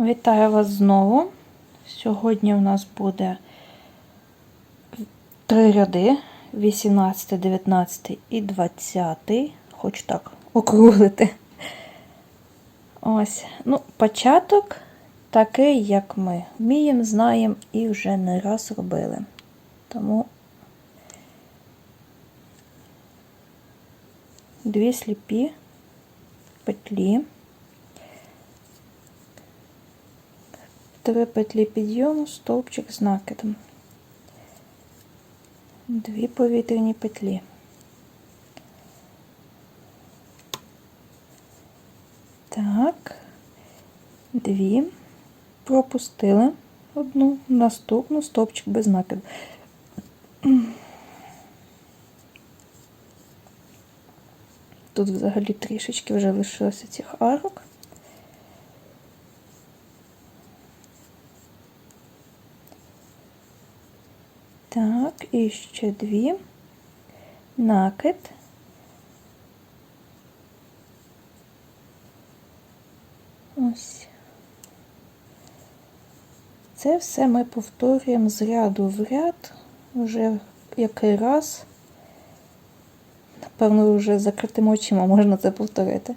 Вітаю вас знову. Сьогодні у нас буде три ряди: 18, 19 і 20. Хочу так округлити. Ось. Ну, початок такий, як ми вміємо, знаємо і вже не раз робили. Тому дві сліпі петлі. Три петлі підйому, стовпчик з накидом. Дві повітряні петлі. Так, дві. Пропустили одну, наступну стовпчик без накиду. Тут взагалі трішечки вже лишилося цих арок. Так, і ще дві. Накид. Ось. Це все ми повторюємо з ряду в ряд, вже який раз. Напевно, вже закритими очима можна це повторити.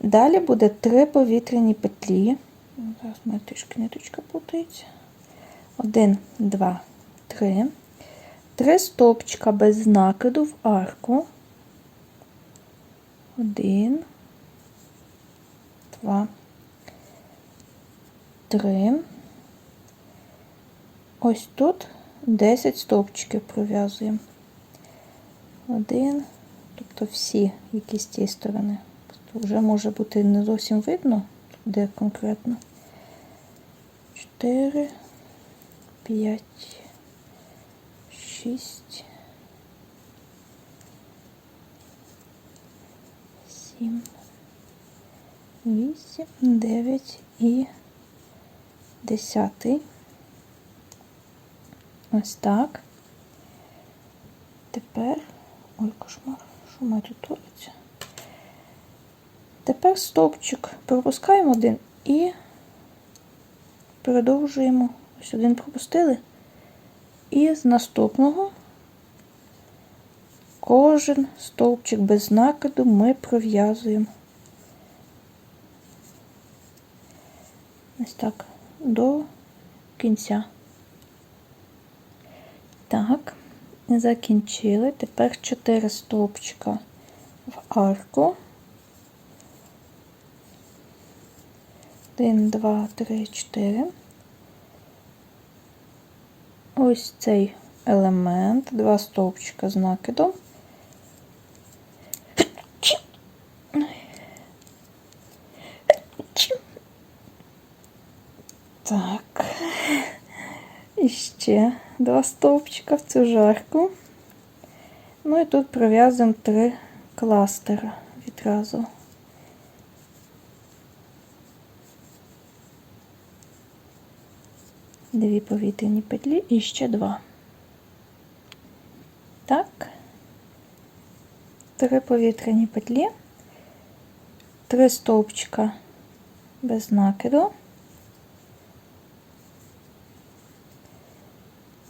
Далі буде три повітряні петлі. Зараз мене трішки ниточка путається. Один, два, три. Три стовпчика без накиду в арку. Один, два, три. Ось тут 10 стовпчиків пров'язуємо. Один, тобто всі, які з цієї сторони. Тобто вже може бути не зовсім видно, де конкретно. Чотири, п'ять, шість, сім, вісім, дев'ять і десятий. Ось так. Тепер, ой, кошмар, що має тут твориться? Тепер стовпчик пропускаємо один і продовжуємо. Ось один пропустили. І з наступного кожен стовпчик без накиду ми пров'язуємо. Ось так, до кінця. Так, закінчили. Тепер 4 стовпчика в арку. 1, 2, 3, 4. Ось цей елемент, два стовпчика з накидом. Так. І ще два стовпчика в цю жарку. Ну і тут пров'язуємо три кластера відразу. Дві повітряні петлі і ще два. Так, три повітряні петлі, три стовпчика без накиду.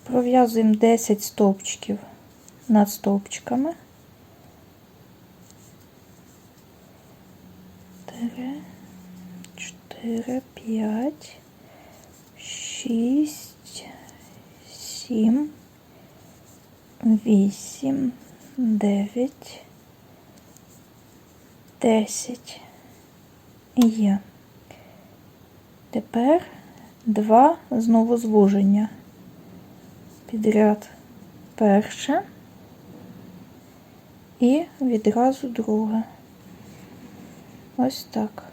Пров'язуємо 10 стовпчиків над стовпчиками. 3, 4, 5, 6, 7, 8, 9, 10. Є. Тепер два знову звуження підряд перше і відразу друге. Ось так.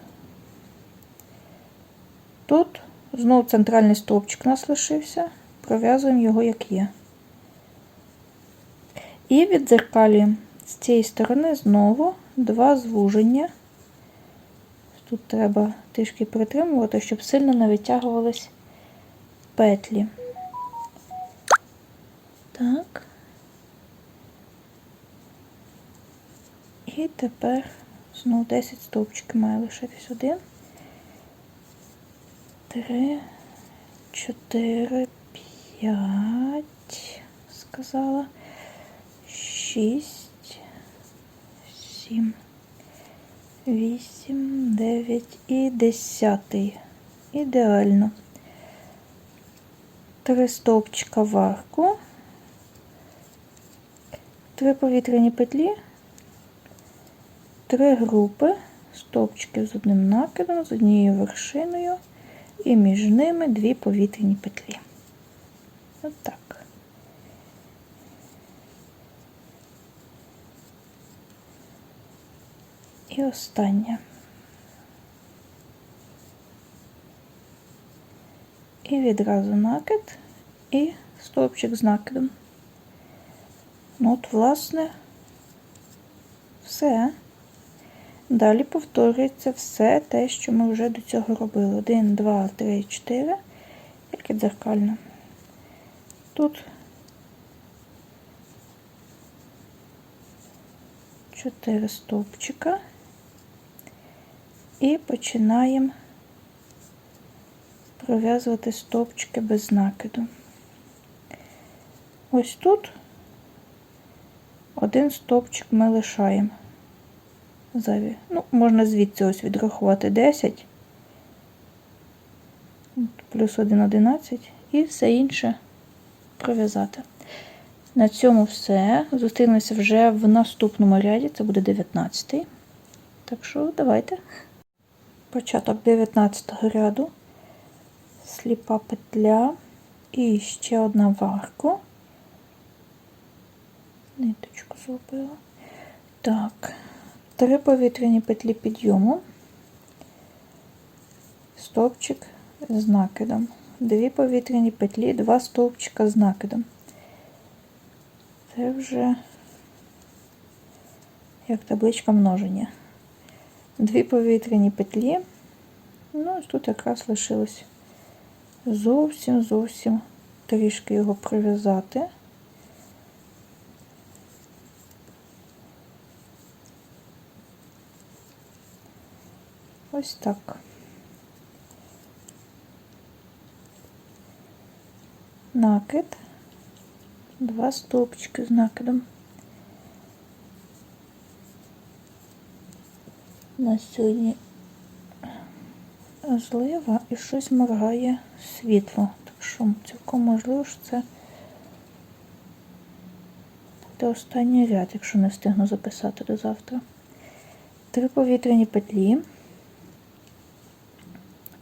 Тут знову центральний стовпчик у нас лишився, пров'язуємо його як є. І віддзеркалюємо з цієї сторони знову два звуження. Тут треба трішки притримувати, щоб сильно не витягувались петлі. Так. І тепер знову 10 стовпчиків має лишитись один. Три, чотири, п'ять, сказала, шість, сім, вісім, дев'ять і десятий. Ідеально. Три стовпчика в арку, три повітряні петлі, три групи. Стовпчиків з одним накидом, з однією вершиною, і між ними дві повітряні петлі. Отак. І останнє. І відразу накид і стовпчик з накидом. Ну от, власне, все. Далі повторюється все те, що ми вже до цього робили. 1, 2, 3, 4, тільки дзеркально. Тут 4 стовпчика і починаємо пров'язувати стовпчики без накиду. Ось тут один стовпчик ми лишаємо зайві. Ну, можна звідси ось відрахувати 10, плюс 1 11 і все інше пров'язати. На цьому все. Зустрінемося вже в наступному ряді, це буде 19. Так що давайте. Початок 19 ряду, сліпа петля і ще одна в арку. Ниточку зробила. Так, три повітряні петлі підйому, стовпчик з накидом, дві повітряні петлі, два стовпчика з накидом. Це вже як табличка множення. Дві повітряні петлі. Ну, ось тут якраз лишилось зовсім зовсім трішки його прив'язати. Ось так. Накид, два стовпчики з накидом. На сьогодні злива і щось моргає світло. Так що цілком можливо, що це буде останній ряд, якщо не встигну записати до завтра. Три повітряні петлі,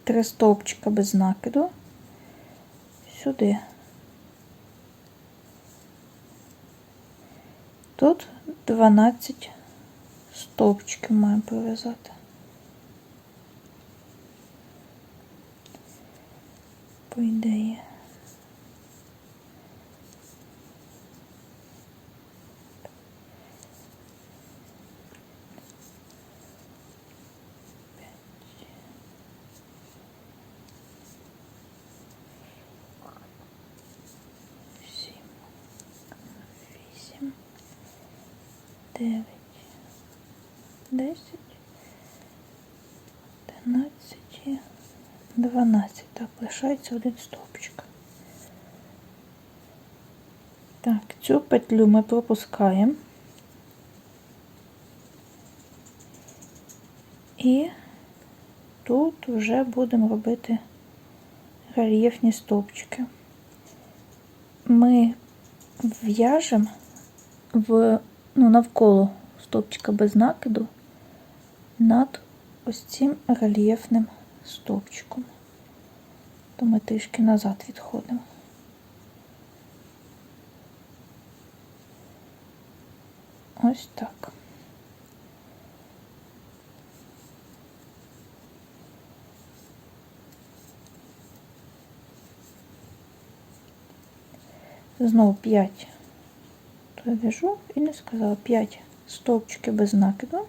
три стовпчика без накиду, сюди. Тут 12 стовпчиків маємо пров'язати. По ідеї. 9, 10, 11, 12. Так, лишається один стовпчик. Так, цю петлю ми пропускаємо. І тут вже будемо робити рельєфні стовпчики. Ми в'яжемо в ну, навколо стовпчика без накиду над ось цим рельєфним стовпчиком. То ми трішки назад відходимо. Ось так. Знову 5 вив'яжу і не сказала 5 стовпчиків без накиду,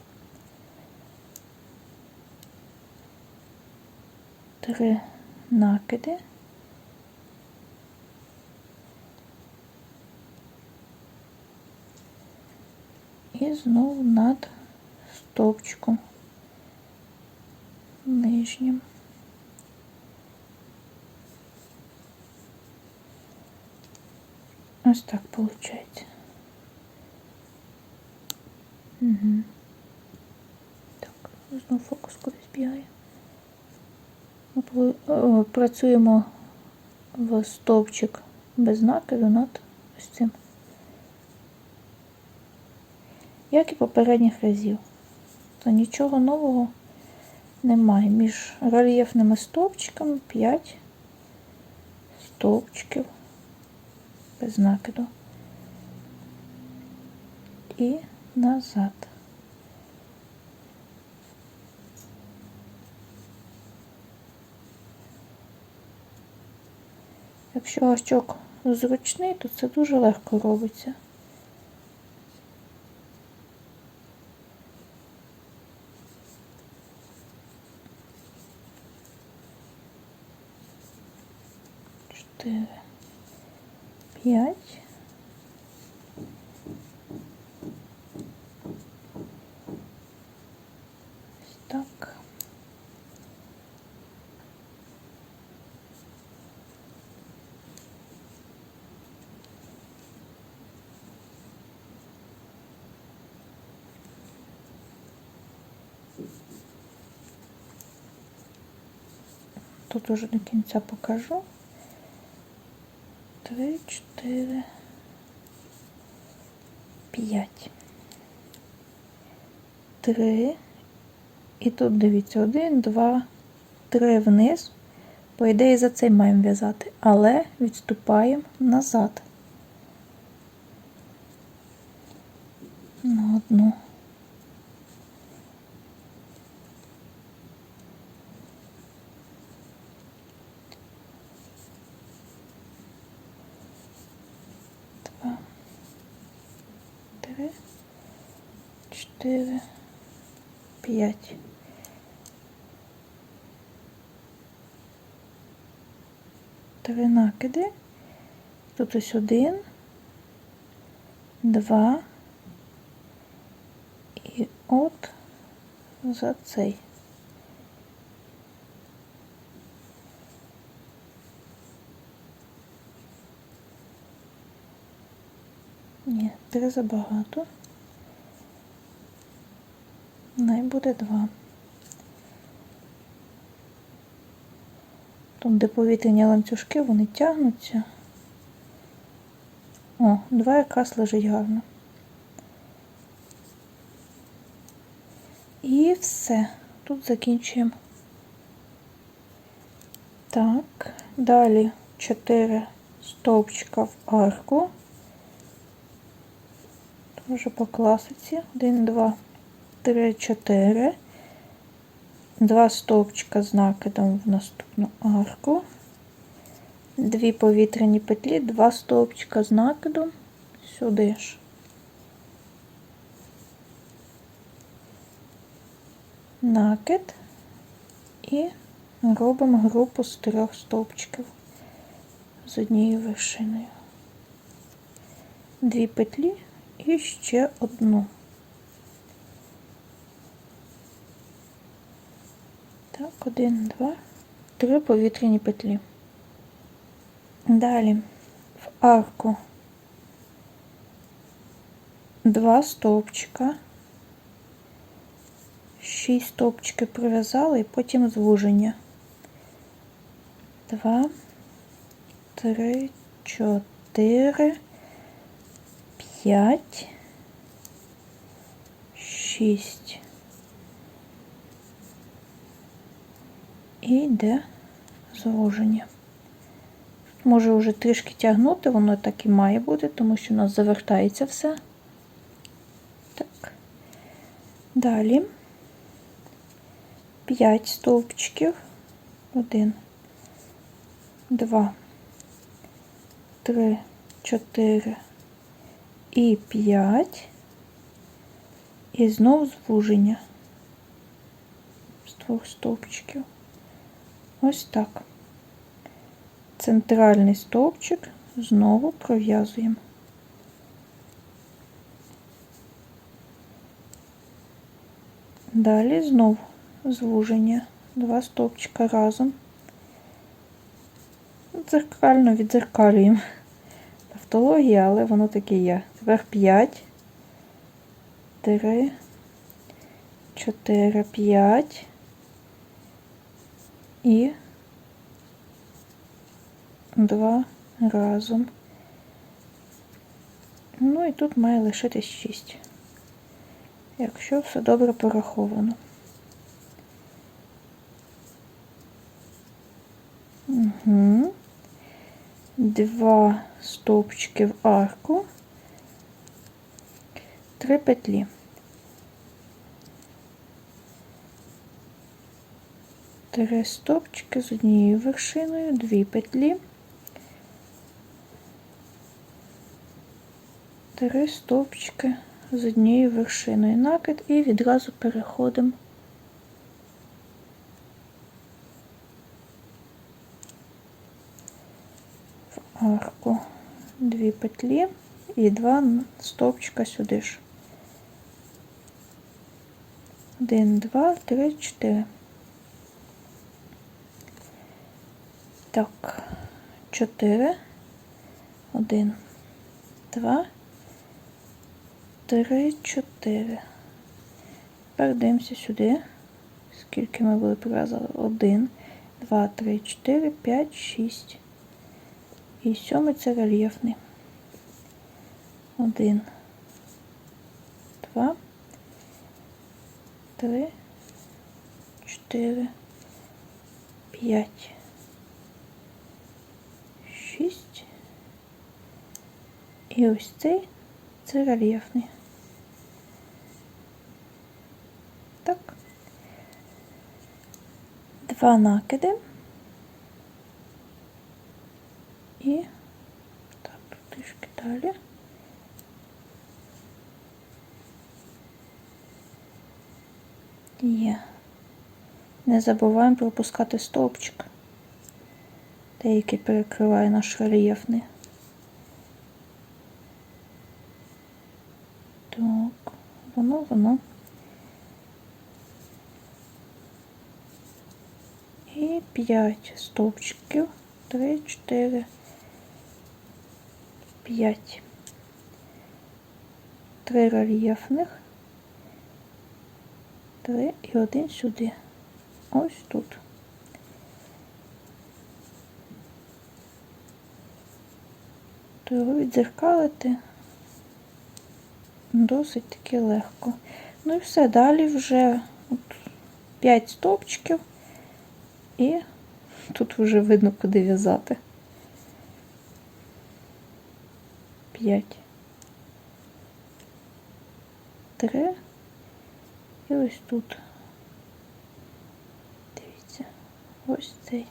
3 накиди. І знову над стовпчиком нижнім. Ось так виходить. Працюємо в стовпчик без накиду над ось цим. Як і попередніх разів. То нічого нового немає. Між рельєфними стовпчиками 5 стовпчиків без накиду. І назад. Якщо гачок зручний, то це дуже легко робиться. Чотири, п'ять. Ось так. Тут уже до кінця покажу. Три, чотири, п'ять. Три. І тут дивіться, один, два, три вниз. По ідеї за цей маємо в'язати, але відступаємо назад. На одну. Два. Три. Чотири. П'ять. Три накиди. Тут ось один, два. І от за цей. Ні, три забагато. Най буде два. Тут, де повітряні ланцюжки, вони тягнуться. О, два якраз лежить гарно. І все. Тут закінчуємо. Так, далі 4 стовпчика в арку. Тоже по класиці. 1, 2, 3, 4. Два стовпчика з накидом в наступну арку. Дві повітряні петлі, два стовпчика з накидом сюди ж. Накид і робимо групу з трьох стовпчиків з однією вершиною. Дві петлі і ще одну. Так, один, два, три повітряні петлі. Далі. В арку. Два стовпчика, шість стовпчиків прив'язали і потім звуження. Два, три, чотири, п'ять, шість. І йде звуження. Може вже трішки тягнути, воно так і має бути, тому що у нас завертається все. Так. Далі 5 стовпчиків. 1, 2, 3, 4 і 5. І знову звуження з двох стовпчиків. Ось так. Центральний стовпчик знову пров'язуємо. Далі знову звуження, два стовпчика разом. Дзеркально відзеркалюємо. тавтологія, але воно таке є. Тепер 5, 3, 4, 5 і 2 разом. Ну і тут має лишитись 6. Якщо все добре пораховано. Угу. Два стовпчики в арку, три петлі. Три стовпчики з однією вершиною, дві петлі. Три стовпчики з однією вершиною накид і відразу переходимо в арку дві петлі і два стовпчика сюди ж. Один, два, три, чотири. Так, 4, 1, 2, 3, 4. Тепер дивимося сюди. Скільки ми були прив'язали? 1, 2, 3, 4, 5, 6. І сьомий це рельєфний. 1, 2, 3, 4, 5. І ось цей це рельєфний. Так. Два накиди. І так, трішки далі. Є. Не забуваємо пропускати стовпчик, деякий перекриває наш рельєфний. Так, воно, воно. І 5 стовпчиків. 3, 4, 5. Три рельєфних. Три і один сюди. Ось тут. То відзеркалити досить таки легко. Ну і все, далі вже от 5 стовпчиків і тут вже видно, куди в'язати. 5. 3. І ось тут. Дивіться, ось цей.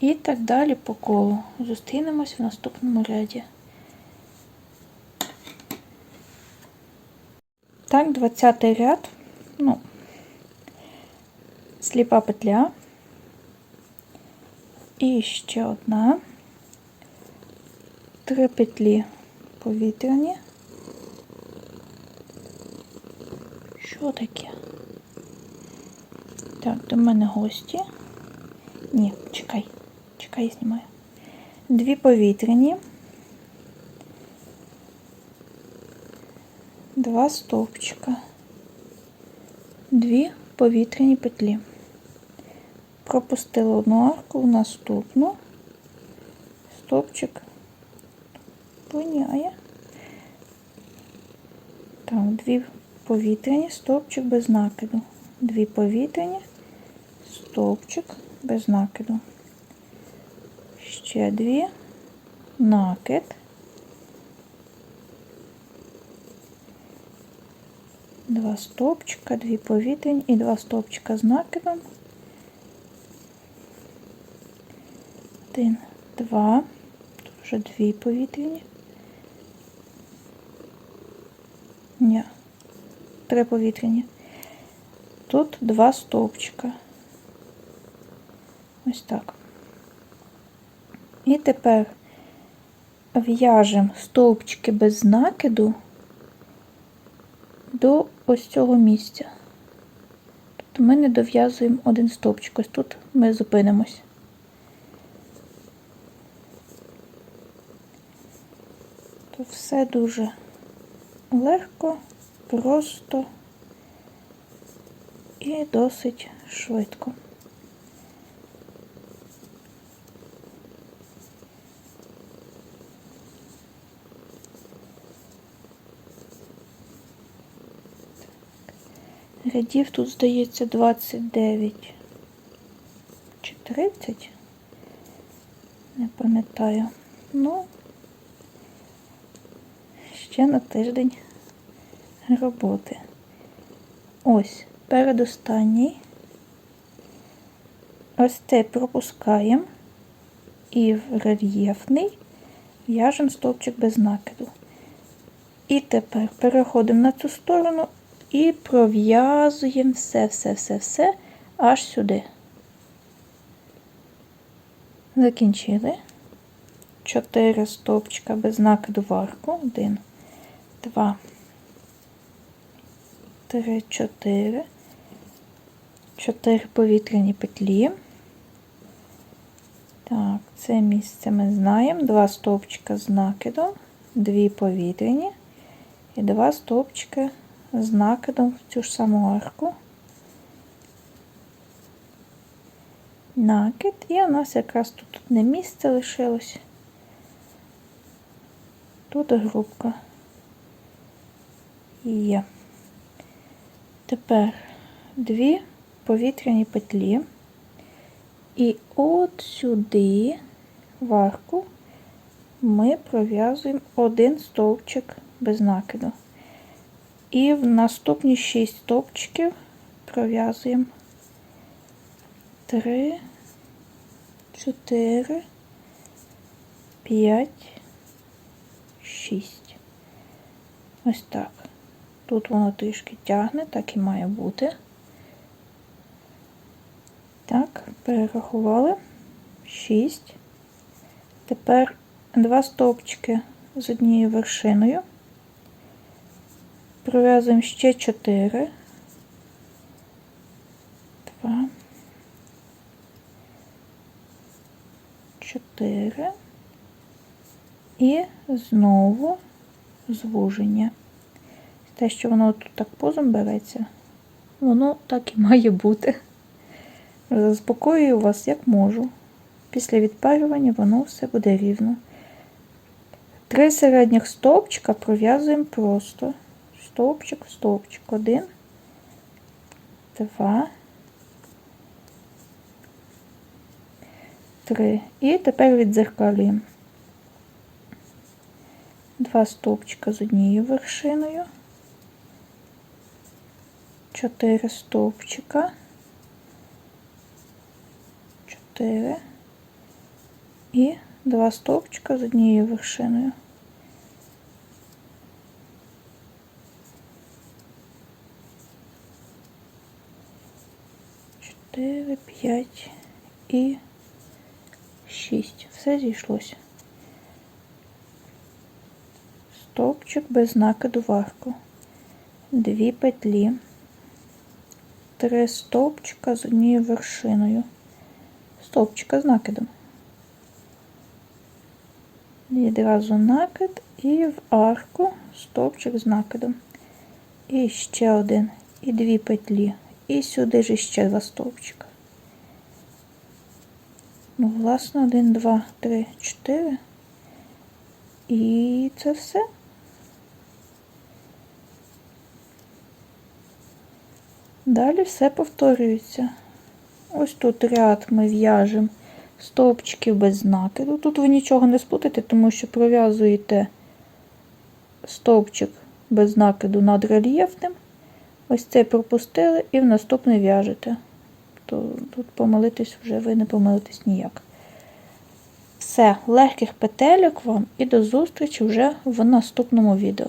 І так далі по колу. Зустрінемось в наступному ряді. Так, 20 ряд. Ну, сліпа петля. І ще одна. Три петлі повітряні. Що таке? Так, до мене гості. Ні, чекай. Чекай, я знімаю. Дві повітряні. Два стовпчика. Дві повітряні петлі. Пропустила одну арку в наступну. Стовпчик виняє. Так, дві повітряні, стовпчик без накиду. Дві повітряні, стовпчик без накиду. Ще дві, накид. Два стовпчика, дві повітряні і два стовпчика з накидом. Один, два, тут вже дві повітряні. Ні, три повітряні. Тут два стовпчика. Ось так. І тепер в'яжемо стовпчики без накиду до ось цього місця. Тобто ми не дов'язуємо один стовпчик. Ось тут ми зупинимось. То все дуже легко, просто і досить швидко. Рядів тут, здається, 29 чи 30. Не пам'ятаю. Ну, ще на тиждень роботи. Ось, передостанній. Ось цей пропускаємо і в рельєфний в'яжемо стовпчик без накиду. І тепер переходимо на цю сторону і пров'язуємо все, все, все, все аж сюди. Закінчили. 4 стовпчика без накиду в арку. 1, 2, 3, 4. 4 повітряні петлі. Так, це місце ми знаємо. Два стовпчика з накидом, дві повітряні і два стовпчика з накидом в цю ж саму арку. Накид, і у нас якраз тут одне місце лишилось. Тут грубка є. Тепер дві повітряні петлі. І от сюди в арку ми пров'язуємо один стовпчик без накиду. І в наступні 6 стовпчиків пров'язуємо 3, 4, 5, 6. Ось так. Тут воно трішки тягне, так і має бути. Так, перерахували 6. Тепер два стовпчики з однією вершиною. Пров'язуємо ще 4. 2. 4. І знову звуження. Те, що воно тут так позом береться, воно так і має бути. Заспокоюю вас як можу. Після відпарювання воно все буде рівно. Три середніх стовпчика пров'язуємо просто. Стовпчик, стовпчик. Один, два, три. І тепер відзеркалюємо. Два стовпчика з однією вершиною. Чотири стовпчика. 4 і два стовпчика з однією вершиною. Чотири, п'ять і шість. Все зійшлося. Стовпчик без накиду в арку. Дві петлі, три стовпчика з однією вершиною стовпчика з накидом. Відразу накид і в арку стовпчик з накидом. І ще один, і дві петлі. І сюди ж ще два стовпчика. Ну, власне, один, два, три, чотири. І це все. Далі все повторюється. Ось тут ряд ми в'яжемо стовпчиків без накиду. Тут ви нічого не сплутаєте, тому що пров'язуєте стовпчик без накиду над рельєфним. Ось цей пропустили і в наступний в'яжете. То тут помилитись вже ви не помилитесь ніяк. Все, легких петельок вам і до зустрічі вже в наступному відео.